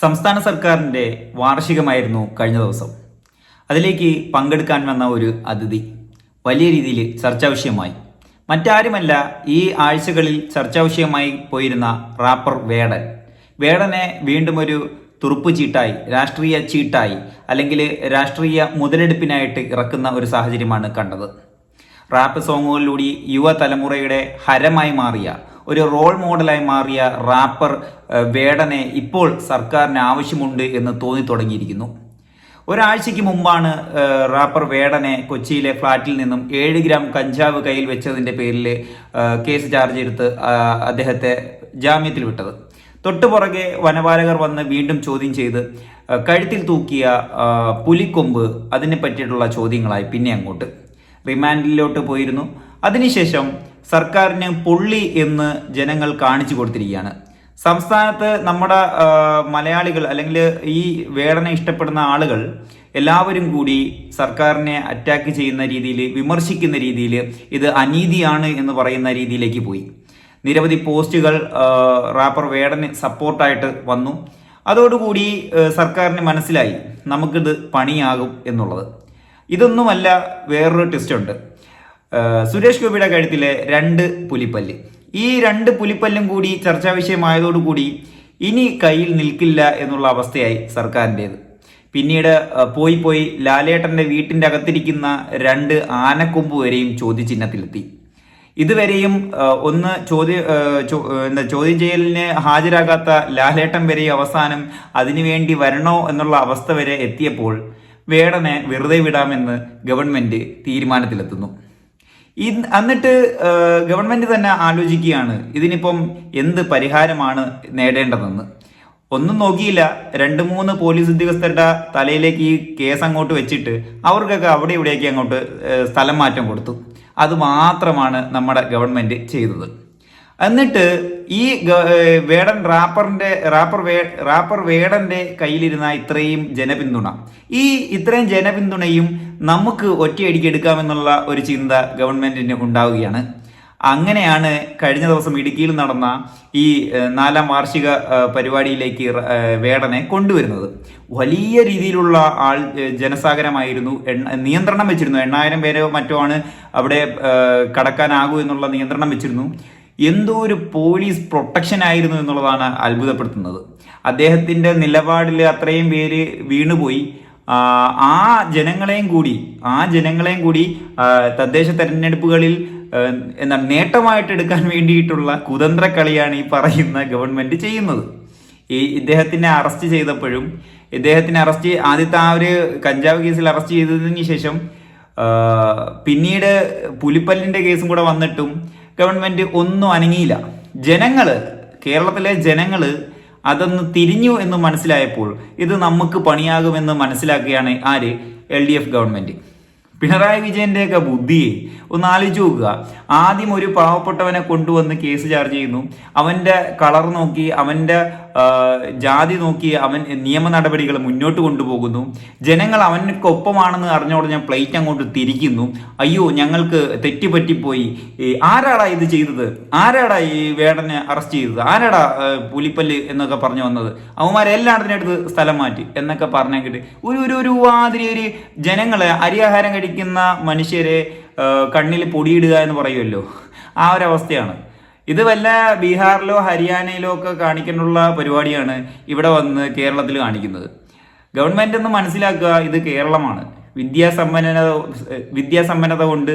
സംസ്ഥാന സർക്കാരിന്റെ വാർഷികമായിരുന്നു കഴിഞ്ഞ ദിവസം. അതിലേക്ക് പങ്കെടുക്കാൻ വന്ന ഒരു അതിഥി വലിയ രീതിയിൽ ചർച്ചാ വിഷയമായി. മറ്റാരുമല്ല ഈ ആഴ്ചകളിൽ ചർച്ചാ വിഷയമായി പോയിരുന്ന റാപ്പർ വേടൻ. വേടനെ വീണ്ടും ഒരു തുറുപ്പ് ചീട്ടായി രാഷ്ട്രീയ ചീട്ടായി അല്ലെങ്കിൽ രാഷ്ട്രീയ മുതലെടുപ്പിനായിട്ട് ഇറക്കുന്ന ഒരു സാഹചര്യമാണ് കണ്ടത്. റാപ്പ് സോങ്ങുകളിലൂടെ യുവതലമുറയുടെ ഹരമായി മാറിയ ഒരു റോൾ മോഡലായി മാറിയ റാപ്പർ വേടനെ ഇപ്പോൾ സർക്കാരിന് ആവശ്യമുണ്ട് എന്ന് തോന്നി തുടങ്ങിയിരിക്കുന്നു. ഒരാഴ്ചയ്ക്ക് മുമ്പാണ് റാപ്പർ വേടനെ കൊച്ചിയിലെ ഫ്ളാറ്റിൽ നിന്നും ഏഴ് ഗ്രാം കഞ്ചാവ് കയ്യിൽ വെച്ചതിന്റെ പേരിൽ കേസ് ചാർജ് എടുത്ത് അദ്ദേഹത്തെ ജാമ്യത്തിൽ വിട്ടത്. തൊട്ടു പുറകെ വനപാലകർ വന്ന് വീണ്ടും ചോദ്യം ചെയ്ത് കഴുത്തിൽ തൂക്കിയ പുലിക്കൊമ്പ് അതിനെ പറ്റിയിട്ടുള്ള ചോദ്യങ്ങളായി പിന്നെ അങ്ങോട്ട്. റിമാൻഡിലോട്ട് പോയിരുന്നു. അതിനുശേഷം സർക്കാരിന് പൊള്ളി എന്ന് ജനങ്ങൾ കാണിച്ചു കൊടുത്തിരിക്കുകയാണ്. സംസ്ഥാനത്ത് നമ്മുടെ മലയാളികൾ അല്ലെങ്കിൽ ഈ വേടനെ ഇഷ്ടപ്പെടുന്ന ആളുകൾ എല്ലാവരും കൂടി സർക്കാരിനെ അറ്റാക്ക് ചെയ്യുന്ന രീതിയിൽ വിമർശിക്കുന്ന രീതിയിൽ ഇത് അനീതിയാണ് എന്ന് പറയുന്ന രീതിയിലേക്ക് പോയി. നിരവധി പോസ്റ്റുകൾ റാപ്പർ വേടന് സപ്പോർട്ടായിട്ട് വന്നു. അതോടുകൂടി സർക്കാരിന് മനസ്സിലായി നമുക്കിത് പണിയാകും എന്നുള്ളത്. ഇതൊന്നുമല്ല വേറൊരു ട്വിസ്റ്റ് ഉണ്ട്. സുരേഷ് ഗോപിയുടെ കഴുത്തിലെ രണ്ട് പുലിപ്പല്ല്. ഈ രണ്ട് പുലിപ്പല്ലും കൂടി ചർച്ചാ വിഷയമായതോടുകൂടി ഇനി കയ്യിൽ നിൽക്കില്ല എന്നുള്ള അവസ്ഥയായി സർക്കാരിന്റേത്. പിന്നീട് പോയി പോയി ലാലേട്ടന്റെ വീട്ടിന്റെ അകത്തിരിക്കുന്ന രണ്ട് ആനക്കൊമ്പ് വരെയും ചോദ്യചിഹ്നത്തിലെത്തി. ഇതുവരെയും ഒന്ന് ചോദ്യ എന്താ ചോദ്യം ചെയ്യലിന് ഹാജരാകാത്ത ലാലേട്ടൻ വരെ അവസാനം അതിനുവേണ്ടി വരണോ എന്നുള്ള അവസ്ഥ വരെ എത്തിയപ്പോൾ വേടനെ വെറുതെ വിടാമെന്ന് ഗവൺമെന്റ് തീരുമാനത്തിലെത്തുന്നു. ഈ എന്നിട്ട് ഗവൺമെന്റ് തന്നെ ആലോചിക്കുകയാണ് ഇതിനിപ്പം എന്ത് പരിഹാരമാണ് നേടേണ്ടതെന്ന്. ഒന്നും നോക്കിയില്ല രണ്ട് മൂന്ന് പോലീസ് ഉദ്യോഗസ്ഥരുടെ തലയിലേക്ക് ഈ കേസ് അങ്ങോട്ട് വെച്ചിട്ട് അവർക്കൊക്കെ അവിടെ ഇവിടെയൊക്കെ അങ്ങോട്ട് സ്ഥലം മാറ്റം കൊടുത്തു. അത് മാത്രമാണ് നമ്മുടെ ഗവൺമെന്റ് ചെയ്തത്. എന്നിട്ട് ഈ വേടൻ റാപ്പറിന്റെ റാപ്പർ വേ റാപ്പർ വേടന്റെ കയ്യിലിരുന്ന ഇത്രയും ജനപിന്തുണ. ഈ ഇത്രയും ജനപിന്തുണയും നമുക്ക് ഒറ്റയടിക്ക് എടുക്കാമെന്നുള്ള ഒരു ചിന്ത ഗവൺമെന്റിന് ഉണ്ടാവുകയാണ്. അങ്ങനെയാണ് കഴിഞ്ഞ ദിവസം ഇടുക്കിയിൽ നടന്ന ഈ നാലാം വാർഷിക പരിപാടിയിലേക്ക് വേടനെ കൊണ്ടുവരുന്നത്. വലിയ രീതിയിലുള്ള ആൾ ജനസാഗരമായിരുന്നു. നിയന്ത്രണം വെച്ചിരുന്നു. എണ്ണായിരം പേരോ മറ്റോ ആണ് അവിടെ കടക്കാനാകൂ എന്നുള്ള നിയന്ത്രണം വെച്ചിരുന്നു. എന്തോ ഒരു പോലീസ് പ്രൊട്ടക്ഷൻ ആയിരുന്നു എന്നുള്ളതാണ് അത്ഭുതപ്പെടുത്തുന്നത്. അദ്ദേഹത്തിന്റെ നിലപാടിൽ അത്രയും പേര് വീണുപോയി. ആ, ജനങ്ങളെയും കൂടി ആ ജനങ്ങളെയും കൂടി തദ്ദേശ തെരഞ്ഞെടുപ്പുകളിൽ എന്താ എന്താണ് നേട്ടമായിട്ട് എടുക്കാൻ വേണ്ടിയിട്ടുള്ള കുതന്ത്ര കളിയാണ് ഈ പറയുന്ന ഗവൺമെന്റ് ചെയ്യുന്നത്. ഈ ഇദ്ദേഹത്തിനെ അറസ്റ്റ് ചെയ്തപ്പോഴും ഇദ്ദേഹത്തിനെ അറസ്റ്റ് ആദ്യത്തെ ആ ഒരു കഞ്ചാവ് കേസിൽ അറസ്റ്റ് ചെയ്തതിന് ശേഷം പിന്നീട് പുലിപ്പല്ലിന്റെ കേസും കൂടെ വന്നിട്ടും ഗവൺമെന്റ് ഒന്നും അനങ്ങിയില്ല. ജനങ്ങൾ കേരളത്തിലെ ജനങ്ങൾ അതൊന്ന് തിരിഞ്ഞു എന്ന് മനസ്സിലായപ്പോൾ ഇത് നമുക്ക് പണിയാകുമെന്ന് മനസ്സിലാക്കുകയാണ് ആര്? L D F government Pinarayi വിജയന്റെയൊക്കെ ബുദ്ധിയെ ഒന്ന് ആലോചിച്ച് നോക്കുക. ആദ്യം ഒരു പാവപ്പെട്ടവനെ കൊണ്ടുവന്ന് കേസ് ചാർജ് ചെയ്യുന്നു. അവന്റെ കളർ നോക്കി അവന്റെ ആ, ജാതി നോക്കി അവൻ നിയമ നടപടികൾ മുന്നോട്ട് കൊണ്ടുപോകുന്നു. ജനങ്ങൾ അവനൊക്കൊപ്പമാണെന്ന് അറിഞ്ഞോടെ പ്ലേറ്റ് അങ്ങോട്ട് തിരിക്കുന്നു. അയ്യോ ഞങ്ങൾക്ക് തെറ്റുപറ്റിപ്പോയി. ആരാടാ ഇത് ചെയ്തത്? ആരാടാ ഈ വേടനെ അറസ്റ്റ് ചെയ്തത്? ആരാടാ പുലിപ്പല്ല് എന്നൊക്കെ പറഞ്ഞു വന്നത്? അവന്മാരെല്ലാം അതിനടുത്ത് സ്ഥലം മാറ്റി എന്നൊക്കെ പറഞ്ഞെങ്കിൽ ഒരു ഒരു ഒരു മാതിരി ഒരു ജനങ്ങളെ അരിയാഹാരം കഴിക്കുന്ന മനുഷ്യരെ കണ്ണിൽ പൊടിയിടുക എന്ന് പറയുമല്ലോ. ആ ഒരു അവസ്ഥയാണ് ഇത് വല്ല ബീഹാറിലോ ഹരിയാനയിലോ ഒക്കെ കാണിക്കാനുള്ള പരിപാടിയാണ് ഇവിടെ വന്ന് കേരളത്തിൽ കാണിക്കുന്നത്. ഗവൺമെന്റ് ഒന്ന് മനസ്സിലാക്കുക ഇത് കേരളമാണ്. വിദ്യാസമ്പന്നത വിദ്യാസമ്പന്നത കൊണ്ട്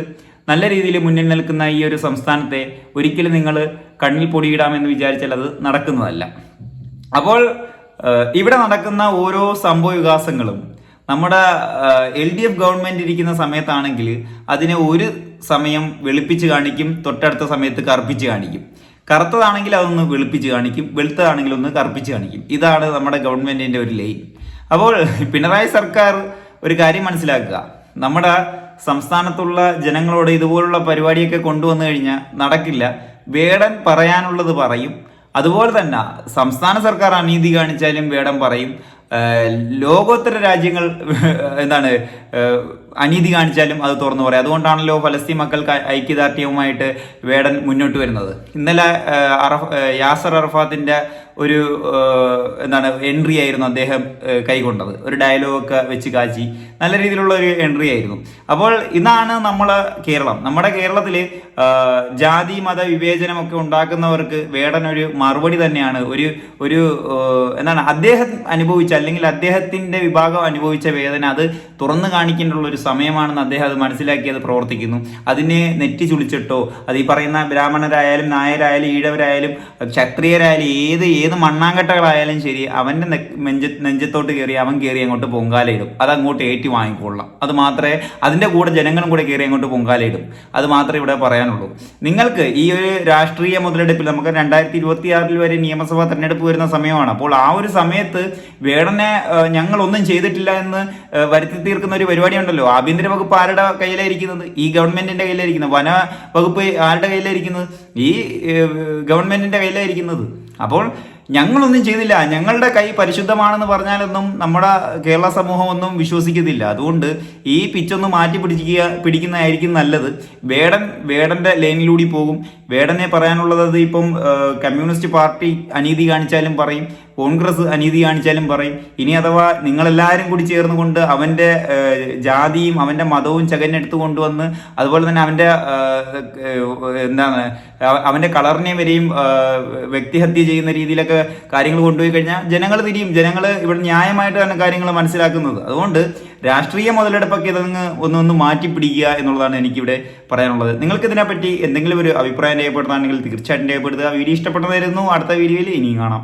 നല്ല രീതിയിൽ മുന്നിൽ നിൽക്കുന്ന ഈ ഒരു സംസ്ഥാനത്തെ ഒരിക്കലും നിങ്ങൾ കണ്ണിൽ പൊടിയിടാമെന്ന് വിചാരിച്ചാൽ അത് നടക്കുന്നതല്ല. അപ്പോൾ ഇവിടെ നടക്കുന്ന ഓരോ സംഭവ വികാസങ്ങളും നമ്മുടെ എൽ ഡി എഫ് ഗവൺമെന്റ് ഇരിക്കുന്ന സമയത്താണെങ്കിൽ അതിനെ ഒരു സമയം വെളുപ്പിച്ച് കാണിക്കും തൊട്ടടുത്ത സമയത്ത് കറുപ്പിച്ച് കാണിക്കും. കറുത്തതാണെങ്കിൽ അതൊന്ന് വെളുപ്പിച്ച് കാണിക്കും വെളുത്തതാണെങ്കിൽ ഒന്ന് കറുപ്പിച്ച് കാണിക്കും. ഇതാണ് നമ്മുടെ ഗവൺമെന്റിന്റെ ഒരു ലൈൻ. അപ്പോൾ പിണറായി സർക്കാർ ഒരു കാര്യം മനസ്സിലാക്കുക. നമ്മുടെ സംസ്ഥാനത്തുള്ള ജനങ്ങളോട് ഇതുപോലുള്ള പരിപാടിയൊക്കെ കൊണ്ടുവന്നു കഴിഞ്ഞാൽ നടക്കില്ല. വേടൻ പറയാനുള്ളത് പറയും. അതുപോലെ തന്നെ സംസ്ഥാന സർക്കാർ അനീതി കാണിച്ചാലും വേടം പറയും. ലോകോത്തര രാജ്യങ്ങൾ എന്താണ് അനീതി കാണിച്ചാലും അത് തുറന്നു പറയാം. അതുകൊണ്ടാണല്ലോ ഫലസ്തീൻ മക്കൾക്ക് ഐക്യദാർഢ്യവുമായിട്ട് വേടൻ മുന്നോട്ട് വരുന്നത്. ഇന്നലെ അറഫ് യാസർ അറഫാത്തിന്റെ ഒരു എന്താണ് എൻട്രി ആയിരുന്നു അദ്ദേഹം കൈകൊണ്ടത് ഒരു ഡയലോഗൊക്കെ വെച്ച് കാച്ചി. നല്ല രീതിയിലുള്ള ഒരു എൻട്രി ആയിരുന്നു. അപ്പോൾ ഇതാണ് നമ്മൾ കേരളം. നമ്മുടെ കേരളത്തിൽ ജാതി മത വിവേചനമൊക്കെ ഉണ്ടാക്കുന്നവർക്ക് വേടൻ ഒരു മറുപടി തന്നെയാണ്. ഒരു ഒരു എന്താണ് അദ്ദേഹം അനുഭവിച്ച അല്ലെങ്കിൽ അദ്ദേഹത്തിന്റെ വിഭാഗം അനുഭവിച്ച വേദന അത് തുറന്നു കാണിക്കേണ്ടുള്ള ഒരു സമയമാണെന്ന് അദ്ദേഹം അത് മനസ്സിലാക്കി അത് പ്രവർത്തിക്കുന്നു. അതിനെ നെറ്റി ചുളിച്ചിട്ടോ അത് ഈ പറയുന്ന ബ്രാഹ്മണരായാലും നായരായാലും ഈഴവരായാലും ക്ഷത്രിയരായാലും ഏത് ഏത് മണ്ണാങ്കട്ടകളായാലും ശരി അവന്റെ നെഞ്ച നെഞ്ചത്തോട്ട് കയറി അവൻ കയറി അങ്ങോട്ട് പൊങ്കാലയിടും. അത് അങ്ങോട്ട് ഏറ്റി വാങ്ങിക്കൊള്ളാം. അത് മാത്രമേ അതിന്റെ കൂടെ ജനങ്ങളും കൂടെ കയറി അങ്ങോട്ട് പൊങ്കാലയിടും. അത് മാത്രമേ ഇവിടെ പറയാനുള്ളൂ. നിങ്ങൾക്ക് ഈ ഒരു രാഷ്ട്രീയ മുതലെടുപ്പിൽ നമുക്ക് രണ്ടായിരത്തി ഇരുപത്തി വരെ നിയമസഭാ തെരഞ്ഞെടുപ്പ് വരുന്ന സമയമാണ്. അപ്പോൾ ആ ഒരു സമയത്ത് വേടനെ ഞങ്ങൾ ഒന്നും ചെയ്തിട്ടില്ല എന്ന് വരുത്തി തീർക്കുന്ന ഒരു പരിപാടി ഉണ്ടല്ലോ ആഭ്യന്തര വകുപ്പ് ആരുടെ കയ്യിലായിരിക്കുന്നത്? ഈ ഗവൺമെന്റിന്റെ കയ്യിലായിരിക്കുന്നത് വന വകുപ്പ് ആരുടെ കയ്യിലായിരിക്കുന്നത്? ഈ ഗവൺമെന്റിന്റെ കയ്യിലായിരിക്കുന്നത്. അപ്പോൾ ഞങ്ങളൊന്നും ചെയ്തില്ല. ഞങ്ങളുടെ കൈ പരിശുദ്ധമാണെന്ന് പറഞ്ഞാലൊന്നും നമ്മുടെ കേരള സമൂഹം ഒന്നും വിശ്വസിക്കുന്നില്ല. അതുകൊണ്ട് ഈ പിച്ചൊന്ന് മാറ്റി പിടിക്കുക പിടിക്കുന്നതായിരിക്കും നല്ലത്. വേടൻ വേടന്റെ ലൈനിലൂടെ പോകും. വേടനെ പറയാനുള്ളത് ഇപ്പം കമ്മ്യൂണിസ്റ്റ് പാർട്ടി അനീതി കാണിച്ചാലും പറയും. കോൺഗ്രസ് അനീതി കാണിച്ചാലും പറയും. ഇനി അഥവാ നിങ്ങളെല്ലാവരും കൂടി ചേർന്നുകൊണ്ട് അവന്റെ ജാതിയും അവന്റെ മതവും ചകഞ്ഞെടുത്ത് കൊണ്ടുവന്ന് അതുപോലെ തന്നെ ഏഹ്, എന്താണ് അവന്റെ കളറിനെ വരെയും വ്യക്തിഹത്യ ചെയ്യുന്ന രീതിയിലൊക്കെ കാര്യങ്ങൾ കൊണ്ടുപോയി കഴിഞ്ഞാൽ ജനങ്ങൾ തിരിയും. ജനങ്ങൾ ഇവിടെ ന്യായമായിട്ടാണ് കാര്യങ്ങൾ മനസ്സിലാക്കുന്നത്. അതുകൊണ്ട് രാഷ്ട്രീയ മുതലെടുപ്പൊക്കെ ഇതങ്ങ് ഒന്നൊന്ന് മാറ്റി പിടിക്കുക എന്നുള്ളതാണ് എനിക്കിവിടെ പറയാനുള്ളത്. നിങ്ങൾക്ക് ഇതിനെപ്പറ്റി എന്തെങ്കിലും ഒരു അഭിപ്രായം രേഖപ്പെടുത്താണെങ്കിൽ തീർച്ചയായിട്ടും രേഖപ്പെടുത്തുക. വീഡിയോ ഇഷ്ടപ്പെട്ടതായിരുന്നു. അടുത്ത വീഡിയോയിൽ ഇനിയും കാണാം.